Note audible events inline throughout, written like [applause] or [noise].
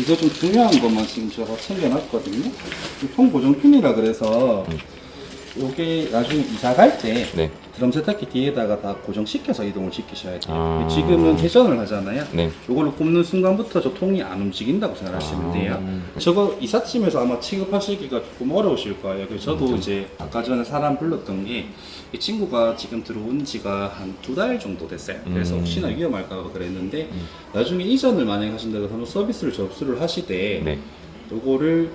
이거 좀 중요한 것만 지금 제가 챙겨놨거든요. 총 고정핀이라 그래서 요게 나중에 이사 갈때 네. 드럼 세탁기 뒤에다가 다 고정시켜서 이동을 시키셔야 돼요. 아. 지금은 회전을 하잖아요. 네. 요거를 꼽는 순간부터 저 통이 안 움직인다고 생각하시면 아. 돼요. 저거 이삿짐에서 아마 취급하시기가 조금 어려우실 거예요. 그래서 저도 이제 아까 전에 사람 불렀던 게 이 친구가 지금 들어온 지가 한 두 달 정도 됐어요. 그래서 음. 혹시나 위험할까 봐 그랬는데 나중에 이전을 만약에 하신다고 하면 서비스를 접수를 하시되 네. 요거를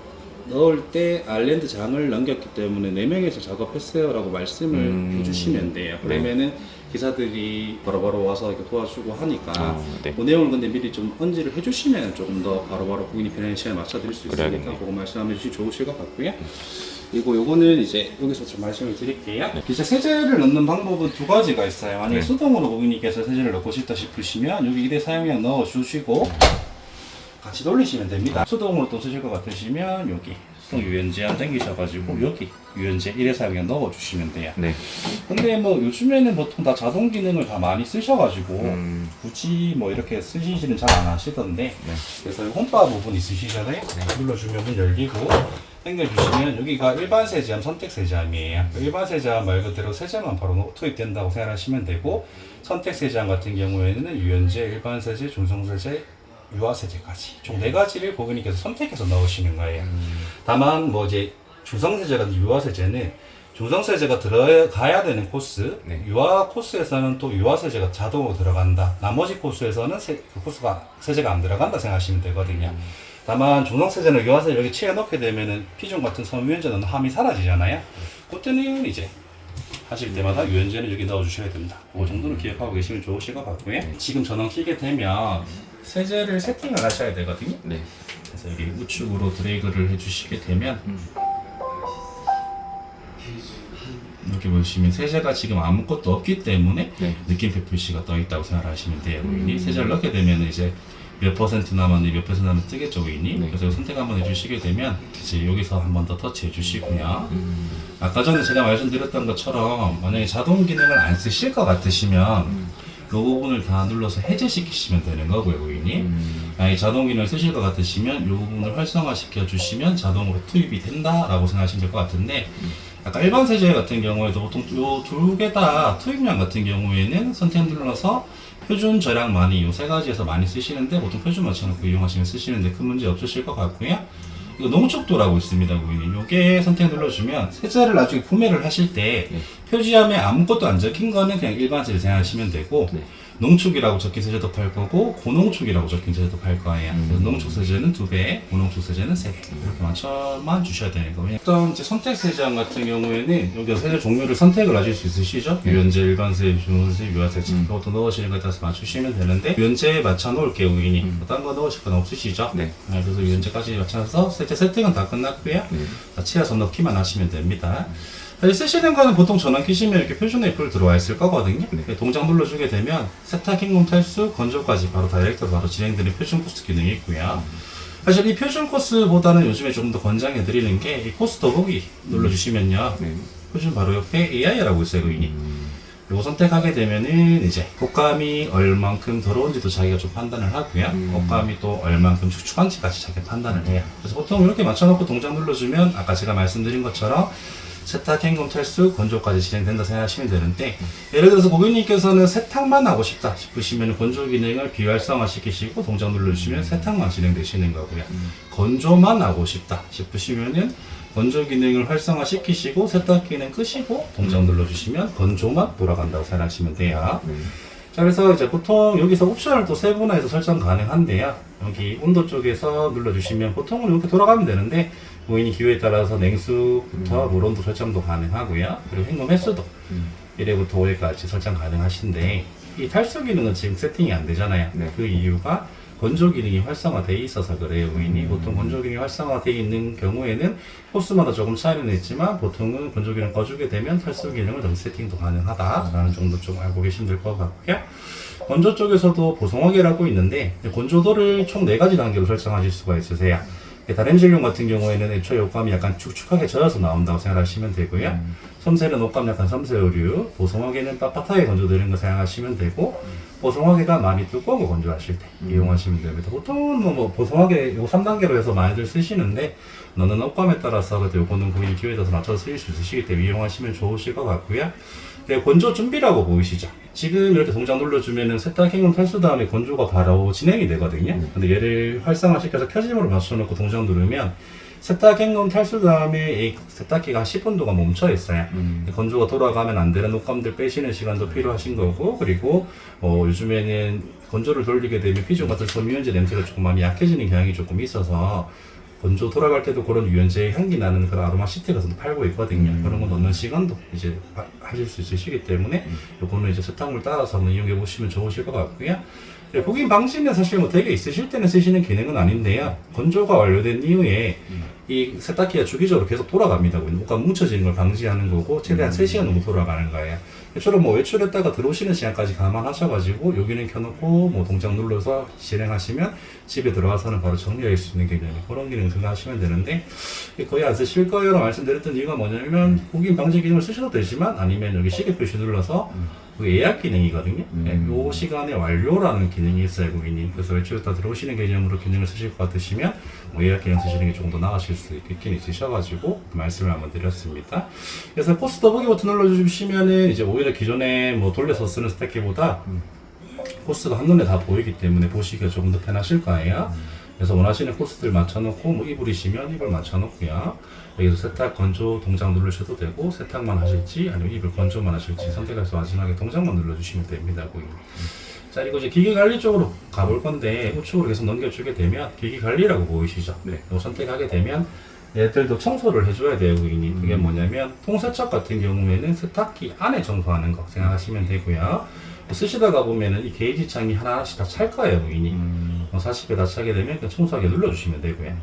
넣을 때 아일랜드 장을 넘겼기 때문에 4명에서 작업했어요 라고 말씀을 음. 해주시면 돼요. 네. 그러면은 기사들이 바로바로 와서 이렇게 도와주고 하니까 아, 네. 그 내용을 근데 미리 좀 언지를 해주시면 조금 더 바로바로 고객님 편한 시간에 맞춰드릴 수 있으니까. 그거 말씀해 주시면 좋으실 것 같고요. 그리고 요거는 이제 여기서 좀 말씀을 드릴게요. 이제 세제를 넣는 방법은 두 가지가 있어요. 만약에 네. 수동으로 고객님께서 세제를 넣고 싶다 싶으시면 여기 이대 사용량 넣어주시고 같이 돌리시면 됩니다. 수동으로 또 쓰실 것 같으시면 여기 수동 유연제 안 당기셔가지고 여기 유연제 1회 사용량 넣어주시면 돼요. 네. 근데 뭐 요즘에는 보통 다 자동 기능을 다 많이 쓰셔가지고 음. 굳이 뭐 이렇게 쓰시지는 잘 안 하시던데 네. 그래서 이 홈바 부분 있으시잖아요 눌러주면 문 열리고 당겨주시면 여기가 일반 세제함 선택 세제함이에요 일반 세제함 말 그대로 세제만 바로 투입된다고 생각하시면 되고 선택 세제함 같은 경우에는 유연제, 일반 세제, 중성 세제, 유화세제까지 총 네 가지를 고객님께서 선택해서 넣으시는 거예요 다만 뭐 이제 중성세제라든지 유화세제는 중성세제가 들어가야 되는 코스, 네. 유화 코스에서는 또 유화세제가 자동으로 들어간다. 나머지 코스에서는 세, 그 코스가 세제가 안 들어간다 생각하시면 되거든요. 다만 중성세제는 유화세제 여기 채워 넣게 되면은 피존 같은 섬유유연제는 함이 사라지잖아요. 그때는 이제 하실 때마다 유연제는 여기 넣어주셔야 됩니다. 그 정도는 기억하고 계시면 좋으실 것 같고요. 지금 전원 켜게 되면 세제를 세팅을 하셔야 되거든요. 네. 그래서 여기 우측으로 드래그를 해주시게 되면 여기 보시면 세제가 지금 아무것도 없기 때문에 네. 느낌표 표시가 떠 있다고 생각하시면 돼요. 고객님 세제를 넣게 되면 이제 몇 퍼센트 남았니 몇 퍼센트 남았니 뜨겠죠 고객님. 네. 그래서 선택 한번 해주시게 되면 이제 여기서 한번 더 터치해 주시고요. 음. 아까 전에 제가 말씀드렸던 것처럼 만약에 자동 기능을 안 쓰실 것 같으시면 그 부분을 다 눌러서 해제시키시면 되는 거고요 고객님. 음. 만약에 자동 기능을 쓰실 것 같으시면 이 부분을 활성화시켜 주시면 자동으로 투입이 된다라고 생각하시면 될 것 같은데 아까 일반 세제 같은 경우에도 보통 요두개 다 투입량 같은 경우에는 선택 눌러서 표준 저량 많이 요세 가지에서 많이 쓰시는데 보통 표준 맞춰놓고 이용하시면 쓰시는데 큰 문제 없으실 것 같고요. 이거 농축도라고 있습니다, 고객님. 요게 선택 눌러주면 세제를 나중에 구매를 하실 때 네. 표지함에 아무것도 안 적힌 거는 그냥 일반 세제 생각하시면 되고 네. 농축이라고 적힌 세제도 팔 거고 고농축이라고 적힌 세제도 팔 거예요. 음. 그래서 농축 세제는 두 배, 고농축 세제는 세 배. 이렇게 맞춰만 주셔야 되는 거예요. 일단 이제 선택 세제함 같은 경우에는 여기 세제 종류를 선택을 하실 수 있으시죠? 네. 유연제, 일반세, 중원세, 유화세제 음. 이것도 넣으시는 거에 따라서 맞추시면 되는데 유연제에 맞춰 놓을게요, 고객님. 음. 딴 거 넣으실 건 없으시죠? 네. 네, 그래서 유연제까지 맞춰서 세제 세팅은 다 끝났고요. 네. 다 치아서 넣기만 하시면 됩니다. 사실 쓰시는 거는 보통 전원 키시면 이렇게 표준 애플 들어와 있을 거거든요. 네. 동작 눌러주게 되면 세탁, 킹공, 탈수, 건조까지 바로 다이렉트로 바로 진행되는 표준 코스 기능이 있고요. 사실 이 표준 코스보다는 요즘에 조금 더 권장해 드리는 게 이 코스 더보기 눌러주시면요. 네. 표준 바로 옆에 AI라고 있어요, 고객님. 음. 요거 선택하게 되면은 이제 곶감이 얼만큼 더러운지도 자기가 좀 판단을 하고요. 음. 곶감이 또 얼만큼 축축한지까지 자기가 판단을 해요. 그래서 보통 이렇게 맞춰놓고 동작 눌러주면 아까 제가 말씀드린 것처럼 세탁, 헹굼, 탈수, 건조까지 진행된다 생각하시면 되는데 예를 들어서 고객님께서는 세탁만 하고 싶다 싶으시면 건조 기능을 비활성화 시키시고 동작 눌러주시면 세탁만 진행되시는 거고요. 건조만 하고 싶다 싶으시면은 건조 기능을 활성화 시키시고 세탁 기능 끄시고 동작 눌러주시면 건조만 돌아간다고 생각하시면 돼요. 네. 자, 그래서 이제 보통 여기서 옵션을 또 세분화해서 설정 가능한데요. 여기 온도 쪽에서 눌러주시면 보통은 이렇게 돌아가면 되는데 고객님 기호에 따라서 냉수부터 물 온도 설정도 가능하고요. 그리고 헹굼 횟수도 음. 1회부터 5회까지 설정 가능하신데 이 탈수 기능은 지금 세팅이 안 되잖아요. 네. 그 이유가 건조 기능이 활성화되어 있어서 그래요, 고객님. 보통 건조 기능이 활성화되어 있는 경우에는 코스마다 조금 차이는 있지만 보통은 건조 기능 꺼주게 되면 탈수 기능을 좀 세팅도 가능하다라는 정도 좀 알고 계시면 될 것 같고요. 건조 쪽에서도 보송하게라고 있는데 건조도를 총 4가지 단계로 설정하실 수가 있으세요. 다른 진료 같은 경우에는 애초에 옷감이 약간 축축하게 젖어서 나온다고 생각하시면 되고요. 음. 섬세는 옷감 약간 섬세오류, 보송하게는 빳빳하게 건조되는 거 생각하시면 되고 보송하게가 많이 두꺼운 거 건조하실 때 이용하시면 됩니다. 보통은 뭐, 뭐 보송하게 요 3단계로 해서 많이들 쓰시는데 넣는 옷감에 따라서 그래도 요거는 고객님 기회에 따라서 맞춰서 쓰실 수 있으시기 때문에 이용하시면 좋으실 것 같고요. 네, 건조 준비라고 보이시죠? 지금 이렇게 동작 눌러주면은 세탁행동 탈수 다음에 건조가 바로 진행이 되거든요. 근데 얘를 활성화시켜서 켜짐으로 맞춰놓고 동작 누르면 세탁행동 탈수 다음에 이 세탁기가 한 10분 동안 멈춰 있어요. 음. 건조가 돌아가면 안 되는 옷감들 빼시는 시간도 필요하신 거고 그리고 어, 요즘에는 건조를 돌리게 되면 피조 같은 섬유유연제 냄새가 조금 많이 약해지는 경향이 조금 있어서 건조 돌아갈 때도 그런 유연제 향기 나는 그런 아로마 시트 같은 거 팔고 있거든요. 음. 그런 거 넣는 시간도 이제 하- 하실 수 있으시기 때문에 요거는 이제 세탁물 따라서 한번 이용해 보시면 좋으실 것 같고요. 네, 고객 방지는 사실 뭐 되게 있으실 때는 쓰시는 기능은 아닌데요. 건조가 완료된 이후에 이 세탁기가 주기적으로 계속 돌아갑니다. 뭔가 뭉쳐지는 걸 방지하는 거고 최대한 3시간 정도 돌아가는 거예요. 주로 뭐 외출했다가 들어오시는 시간까지 감안하셔가지고 여기는 켜놓고 뭐 동작 눌러서 실행하시면 집에 들어가서는 바로 정리할 수 있는 개념이 그런 기능 생각하시면 되는데 거의 안 쓰실 거예요 말씀드렸던 이유가 뭐냐면 고객 방지 기능을 쓰셔도 되지만 아니면 여기 시계 표시 눌러서 그 예약 기능이거든요. 음. 네, 요 시간에 완료라는 기능이 있어요, 고객님. 그래서 외출했다 들어오시는 개념으로 기능을 쓰실 것 같으시면 뭐 예약 기능 쓰시는 게 조금 더 나아질 수 있긴 있으셔가지고 그 말씀을 한번 드렸습니다. 그래서 포스 더보기 버튼 눌러주시면은 이제 오히려 기존에 뭐 돌려서 쓰는 스택기보다 코스가 한눈에 다 보이기 때문에 보시기가 조금 더 편하실 거예요. 그래서 원하시는 코스들 맞춰놓고 뭐 이불이시면 이불 맞춰놓고요. 여기서 세탁 건조 동작 누르셔도 되고 세탁만 하실지 아니면 이불 건조만 하실지 선택해서 마지막에 동작만 눌러주시면 됩니다. 고객님. 자 그리고 이제 기기 관리 쪽으로 가볼 건데 우측으로 계속 넘겨주게 되면 기기 관리라고 보이시죠? 네. 이거 선택하게 되면 얘들도 청소를 해줘야 돼요. 그게 뭐냐면 통세척 같은 경우에는 세탁기 안에 청소하는 거 생각하시면 되고요. 쓰시다가 보면은 이 게이지 창이 하나씩 다 찰 거예요, 고객님. 음. 40배 다 차게 되면 그냥 청소하게 눌러주시면 되고요.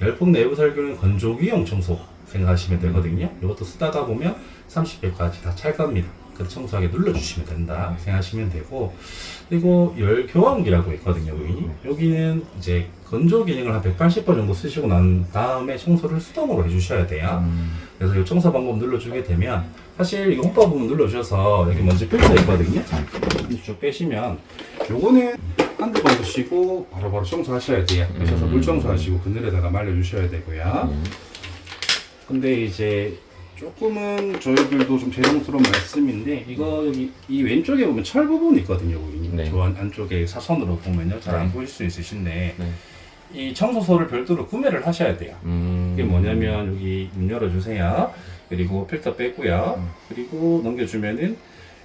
열풍 내부 살균은 건조기용 청소 생각하시면 되거든요. 이것도 쓰다가 보면 30배까지 다 찰 겁니다. 그래서 청소하게 눌러주시면 된다 생각하시면 되고 그리고 열 교환기라고 있거든요. 여기 여기는 이제 건조 기능을 한 180번 정도 쓰시고 난 다음에 청소를 수동으로 해주셔야 돼요. 음. 그래서 이 청소 방법 눌러주게 되면 사실 이 홈바 부분 눌러주셔서 여기 먼지 필터 있거든요. 쭉 빼시면 요거는 한두 번 쓰시고 바로바로 청소하셔야 돼요. 그래서 음. 물 청소하시고 그늘에다가 말려주셔야 되고요. 음. 근데 이제 조금은 저희들도 좀 죄송스러운 말씀인데 이거 여기 이 왼쪽에 보면 철 부분이 있거든요. 고객님. 네. 저 안- 안쪽에 사선으로 보면요. 잘 안 네. 보일 수 있으신데 네. 이 청소소를 별도로 구매를 하셔야 돼요. 음. 이게 뭐냐면 여기 문 열어주세요. 그리고 필터 빼고요. 음. 그리고 넘겨주면은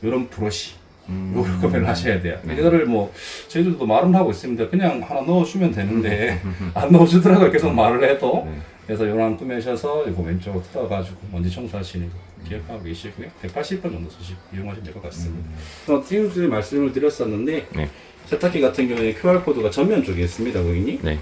이런 브러쉬 음. 요걸 구매를 하셔야 돼요. 네. 이거를 뭐 저희들도 말은 하고 있습니다. 그냥 하나 넣어주면 되는데 음. [laughs] 안 넣어주더라고요. 계속 말을 해도. 네. 그래서 요랑 꾸며셔서 이거 왼쪽으로 틀어가지고 먼지 청소하시는 거 기억하고 계시고요. 180번 정도 쓰시고 이용하시면 될 것 같습니다. 어, 지금까지 말씀을 드렸었는데 네. 세탁기 같은 경우에 QR 코드가 전면 쪽에 있습니다, 고객님. 네.